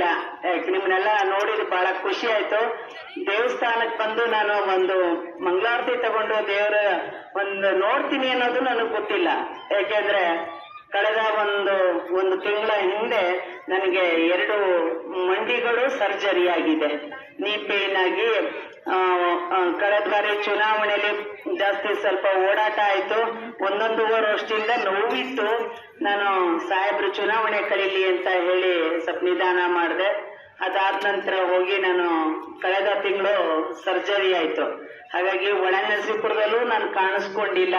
ಇಲ್ಲ. ನಿಮ್ನೆಲ್ಲ ನೋಡಿದ್ ಬಹಳ ಖುಷಿ ಆಯ್ತು. ದೇವಸ್ಥಾನಕ್ಕೆ ಬಂದು ನಾನು ಒಂದು ಮಂಗಳಾರತಿ ತಗೊಂಡು ದೇವರ ಒಂದು ನೋಡ್ತೀನಿ ಅನ್ನೋದು ನನಗೆ ಗೊತ್ತಿಲ್ಲ. ಯಾಕೆಂದ್ರೆ ಕಳೆದ ಒಂದು ಒಂದು ತಿಂಗಳ ಹಿಂದೆ ನನಗೆ ಎರಡು ಮಂಡಿಗಳು ಸರ್ಜರಿ ಆಗಿದೆ ನೀ ಪೇನ್ ಆಗಿ ಕಳೆದ ಬಾರಿ ಚುನಾವಣೆಯಲ್ಲಿ ಜಾಸ್ತಿ ಸ್ವಲ್ಪ ಓಡಾಟ ಆಯ್ತು. ಒಂದೊಂದೂವರೆ ವರ್ಷದಿಂದ ನೋವಿತ್ತು. ನಾನು ಸಾಹೇಬ್ರು ಚುನಾವಣೆ ಕಳೀಲಿ ಅಂತ ಹೇಳಿ ಸ್ವಲ್ಪ ನಿಧಾನ ಮಾಡಿದೆ. ಅದಾದ ನಂತರ ಹೋಗಿ ನಾನು ಕಳೆದ ತಿಂಗಳು ಸರ್ಜರಿ ಆಯ್ತು. ಹಾಗಾಗಿ ಒಳನರಸೀಪುರದಲ್ಲೂ ನಾನು ಕಾಣಿಸ್ಕೊಂಡಿಲ್ಲ.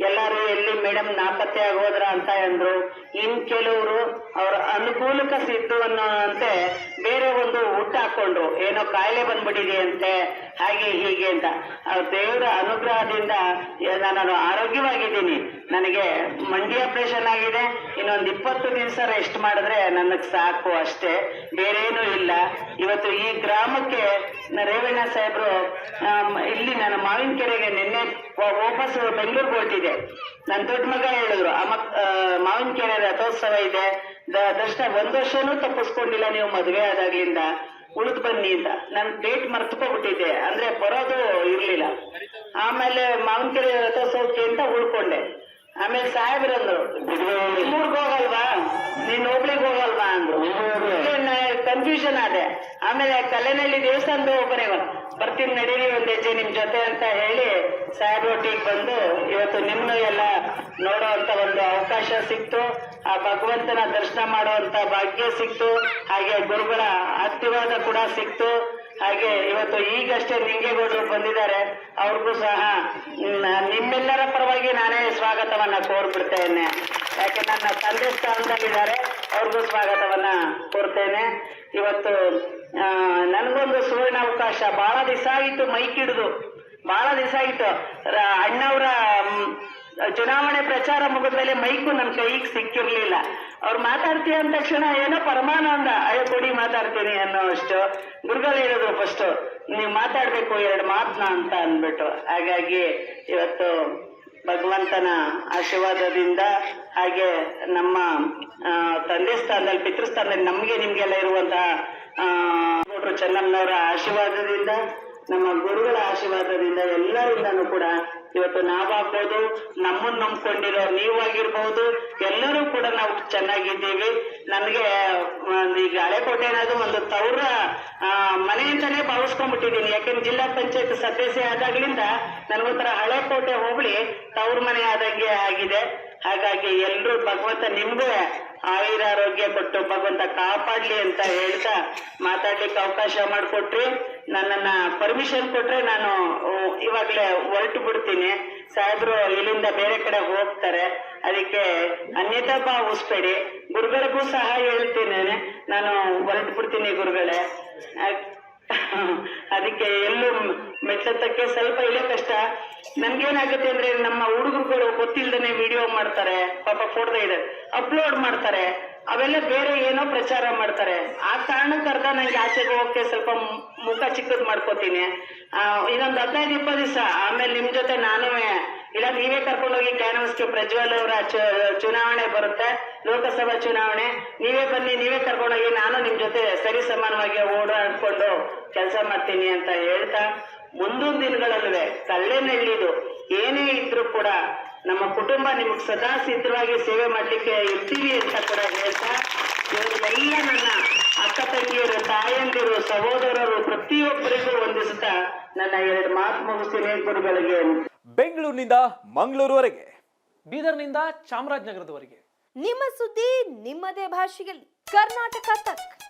ಎಲ್ಲರೂ ಎಲ್ಲಿ ಮೇಡಮ್, ನಾಪತ್ತೆ ಆಗೋದ್ರ ಅಂತ ಅಂದ್ರು. ಇನ್ ಕೆಲವರು ಅವ್ರ ಅನುಕೂಲಕ ಸಿದ್ದು ಅನ್ನೋಂತೆ ಬೇರೆ ಒಂದು ಊಟ ಹಾಕೊಂಡ್ರು ಏನೋ ಕಾಯಿಲೆ ಬಂದ್ಬಿಟ್ಟಿದೆ ಅಂತೆ. ಹಾಗೆ ಹೀಗೆ ಅಂತ. ಆ ದೇವರ ಅನುಗ್ರಹದಿಂದ ನಾನು ಆರೋಗ್ಯವಾಗಿದ್ದೀನಿ. ನನಗೆ ಮಂಡಿ ಆಪರೇಷನ್ ಆಗಿದೆ. ಇನ್ನೊಂದು ಇಪ್ಪತ್ತು ದಿವಸ ರೆಸ್ಟ್ ಮಾಡಿದ್ರೆ ನನಗೆ ಸಾಕು ಅಷ್ಟೇ. ಬೇರೇನೂ ಇಲ್ಲ. ಇವತ್ತು ಈ ಗ್ರಾಮಕ್ಕೆ ರೇವಣ್ಣ ಸಾಹೇಬ್ರು ಇಲ್ಲಿ ನನ್ನ ಮಾವಿನ ಕೆರೆಗೆ ನಿನ್ನೆ ವಾಪಸ್ ಬೆಂಗಳೂರಿಗೆ ಹೊರಟಿದೆ ನನ್ನ ದೊಡ್ಡ ಮಗ ಹೇಳಿದ್ರು ಅಮ್ಮ ಆ, ಮಾವಿನ ಕೆರೆ ರಥೋತ್ಸವ ಇದೆ. ದರ್ಶನ ಒಂದ್ ವರ್ಷನೂ ತಪ್ಪಿಸ್ಕೊಂಡಿಲ್ಲ ನೀವು ಮದುವೆ ಆದಾಗ್ಲಿಂದ. ಉಳಿದು ಬನ್ನಿ ಅಂತ. ನಾನು ಡೇಟ್ ಮರ್ತ್ಕೊಬಿಟ್ಟಿದ್ದೆ ಅಂದ್ರೆ ಬರೋದು ಇರ್ಲಿಲ್ಲ. ಆಮೇಲೆ ಮಾವಿನ ಕೆರೆ ರಥೋತ್ಸವಕ್ಕೆ ಅಂತ ಉಳ್ಕೊಂಡೆ. ಆಮೇಲೆ ಸಾಹೇಬ್ರಂದ್ರು ನಿಮ್ಮೂರ್ಗ್ ಹೋಗಲ್ವಾ? ನೀನ್ ಒಬ್ಳಿಗೆ ಹೋಗಲ್ವಾ? ಅಂದ್ರು. ಕನ್ಫ್ಯೂಷನ್ ಆದೆ. ಆಮೇಲೆ ಕಲೆನಲ್ಲಿ ದೇವಸ್ಥಾನದ ಒಬ್ಬನೇ ಬರ್ತೀನಿ ನಡೀರಿ ಒಂದ್ ಹೆಜ್ಜೆ ನಿಮ್ ಜೊತೆ ಅಂತ ಹೇಳಿ ಸಾಹೇಬ್ ಒಟ್ಟಿಗೆ ಬಂದು, ಇವತ್ತು ನಿಮ್ಮನ್ನ ಎಲ್ಲ ನೋಡುವಂತ ಒಂದು ಅವಕಾಶ ಸಿಕ್ತು. ಆ ಭಗವಂತನ ದರ್ಶನ ಮಾಡುವಂತ ಭಾಗ್ಯ ಸಿಕ್ತು. ಹಾಗೆ ಗುರುಗಳ ಆಶೀರ್ವಾದ ಕೂಡ ಸಿಕ್ತು. ಹಾಗೆ ಇವತ್ತು ಈಗಷ್ಟೇ ನಿಂಗೇಗೌಡರು ಬಂದಿದ್ದಾರೆ. ಅವ್ರಿಗೂ ಸಹ ನಿಮ್ಮೆಲ್ಲರ ಪರವಾಗಿ ನಾನೇ ಸ್ವಾಗತವನ್ನ ಕೋರ್ಬಿಡ್ತೇನೆ. ಯಾಕೆ ನನ್ನ ತಂದೆ ಸ್ಥಾನದಲ್ಲಿದ್ದಾರೆ, ಅವ್ರಿಗೂ ಸ್ವಾಗತವನ್ನ ಕೋರ್ತೇನೆ. ಇವತ್ತು ನನಗೊಂದು ಸುವರ್ಣ ಅವಕಾಶ. ಬಹಳ ದಿವಸ ಆಗಿತ್ತು ಮೈಕ್ ಹಿಡಿದು. ಬಹಳ ದಿವಸ ಆಗಿತ್ತು ಅಣ್ಣವರ ಚುನಾವಣೆ ಪ್ರಚಾರ ಮುಗಿದ್ಮೇಲೆ ಮೈಕು ನನ್ನ ಕೈಗೆ ಸಿಕ್ಕಿರ್ಲಿಲ್ಲ. ಅವ್ರು ಮಾತಾಡ್ತೀಯ ಅಂದ ತಕ್ಷಣ ಏನೋ ಪರಮಾನಂದ, ಅಯ್ಯೋ, ಕೊಡಿ ಮಾತಾಡ್ತೀನಿ ಅನ್ನೋ ಅಷ್ಟು ಗುರುಗಳು ಹೇಳಿದ್ರು ಫಸ್ಟ್ ನೀವು ಮಾತಾಡ್ಬೇಕು, ಎರಡು ಮಾತನ್ನ ಅಂತ ಅಂದ್ಬಿಟ್ಟು. ಹಾಗಾಗಿ ಇವತ್ತು ಭಗವಂತನ ಆಶೀರ್ವಾದದಿಂದ ಹಾಗೆ ನಮ್ಮ ತಂದೆ ಸ್ಥಾನದಲ್ಲಿ ಪಿತೃಸ್ಥಾನದಲ್ಲಿ ನಮ್ಗೆ ನಿಮ್ಗೆಲ್ಲ ಇರುವಂತಹ ಚೆನ್ನಮ್ಮನವರ ಆಶೀರ್ವಾದದಿಂದ, ನಮ್ಮ ಗುರುಗಳ ಆಶೀರ್ವಾದದಿಂದ ಎಲ್ಲರಿಂದನೂ ಕೂಡ ಇವತ್ತು ನಾವಾಗ್ಬೋದು ನಮ್ಮನ್ನ ನಂಬ್ಕೊಂಡಿರೋ ನೀವಾಗಿರ್ಬೋದು ಎಲ್ಲರೂ ಕೂಡ ನಾವು ಚೆನ್ನಾಗಿದ್ದೀವಿ. ನನಗೆ ಈಗ ಹಳೆಕೋಟೆ ಅನ್ನೋದು ಒಂದು ತೌರ ಆ, ಮನೆ ಅಂತಾನೆ ಭಾವಿಸ್ಕೊಂಡ್ಬಿಟ್ಟಿದ್ದೀನಿ. ಯಾಕೆಂದ್ರೆ ಜಿಲ್ಲಾ ಪಂಚಾಯತ್ ಸದಸ್ಯ ಆದಾಗ್ಲಿಂದ ನನಗೊಂಥರ ಹಳೆಕೋಟೆ ಹೋಗ್ಲಿ ತವ್ರ ಮನೆ ಆದಂಗೆ ಆಗಿದೆ. ಹಾಗಾಗಿ ಎಲ್ರು ಭಗವಂತ ನಿಮ್ಗೂ ಆಯುರಾರೋಗ್ಯ ಕೊಟ್ಟು ಭಗವಂತ ಕಾಪಾಡ್ಲಿ ಅಂತ ಹೇಳ್ತಾ ಮಾತಾಡ್ಲಿಕ್ಕೆ ಅವಕಾಶ ಮಾಡಿಕೊಟ್ರಿ. ನನ್ನನ್ನ ಪರ್ಮಿಷನ್ ಕೊಟ್ರೆ ನಾನು ಇವಾಗಲೇ ಹೊರಟು ಬಿಡ್ತೀನಿ. ಸಾಹೇಬ್ರು ಇಲ್ಲಿಂದ ಬೇರೆ ಕಡೆ ಹೋಗ್ತಾರೆ. ಅದಕ್ಕೆ ಅನ್ಯತಾ ಭಾವಿಸ್ಬೇಡಿ ಗುರುಗಳಿಗೂ ಸಹ ಹೇಳ್ತೀನಿ. ನಾನು ಹೊರಟು ಬಿಡ್ತೀನಿ ಗುರುಗಳೇ. ಅದಕ್ಕೆ ಎಲ್ಲೂ ಮೆಟ್ಲತ್ತಕ್ಕೆ ಸ್ವಲ್ಪ ಇಲ್ಲೇ ಕಷ್ಟ. ನನ್ಗೇನಾಗುತ್ತೆ ಅಂದ್ರೆ ನಮ್ಮ ಹುಡುಗರುಗಳು ಗೊತ್ತಿಲ್ದೇನೆ ವಿಡಿಯೋ ಮಾಡ್ತಾರೆ. ಪಾಪ ಫೋಟೋ ಇದೆ. ಅಪ್ಲೋಡ್ ಮಾಡ್ತಾರೆ. ಅವೆಲ್ಲ ಬೇರೆ ಏನೋ ಪ್ರಚಾರ ಮಾಡ್ತಾರೆ. ಆ ಕಾರಣಕ್ಕರ್ಧ ನಂಗೆ ಆಚೆಗೆ ಹೋಗಕ್ಕೆ ಸ್ವಲ್ಪ ಮುಖ ಚಿಕ್ಕದ್ ಮಾಡ್ಕೋತೀನಿ. ಇನ್ನೊಂದು ಹದಿನೈದು ಇಪ್ಪತ್ತು ದಿವಸ. ಆಮೇಲೆ ನಿಮ್ ಜೊತೆ ನಾನು ಇಲ್ಲ, ನೀವೇ ಕರ್ಕೊಂಡೋಗಿ ಕ್ಯಾನ್ವಸ್ಗೆ ಪ್ರಜ್ವಲ್ ಅವರ ಚುನಾವಣೆ ಬರುತ್ತೆ. ಲೋಕಸಭಾ ಚುನಾವಣೆ. ನೀವೇ ಬನ್ನಿ, ನೀವೇ ಕರ್ಕೊಂಡೋಗಿ ನಾನು ನಿಮ್ ಜೊತೆ ಸರಿ ಸಮಾನವಾಗಿ ಓಡಾಡ್ಕೊಂಡು ಕೆಲಸ ಮಾಡ್ತೀನಿ ಅಂತ ಹೇಳ್ತಾ ಮುಂದಿನ ದಿನಗಳಲ್ಲೂ ಕಲ್ಲೆನಳ್ಳಿದು ಏನೇ ಇದ್ರೂ ಕೂಡ ನಮ್ಮ ಕುಟುಂಬ ನಿಮ್ಗೆ ಸದಾ ಸಿದ್ಧವಾಗಿ ಸೇವೆ ಮಾಡ್ಲಿಕ್ಕೆ ಇರ್ತೀವಿ ಅಂತ ಕೂಡ ಹೇಳ್ತಾ ಇವರಿಗೆಲ್ಲ ನನ್ನ ಅಕ್ಕ ತಂಗಿಯರು ತಾಯಂದಿರು ಸಹೋದರರು ಪ್ರತಿಯೊಬ್ಬರಿಗೂ ವಂದಿಸುತ್ತಾ ನನ್ನ ಎರಡು ಮಾತು ಮುಗಿಸ್ತೀನಿ ಗುರುಗಳಿಗೆ. ಬೆಂಗಳೂರಿನಿಂದ ಮಂಗಳೂರುವರೆಗೆ ಬೀದರ್ನಿಂದ ಚಾಮರಾಜನಗರದವರೆಗೆ. ನಿಮ್ಮ ಸುದ್ದಿ ನಿಮ್ಮದೇ ಭಾಷೆಯಲ್ಲಿ. ಕರ್ನಾಟಕ ತಕ್.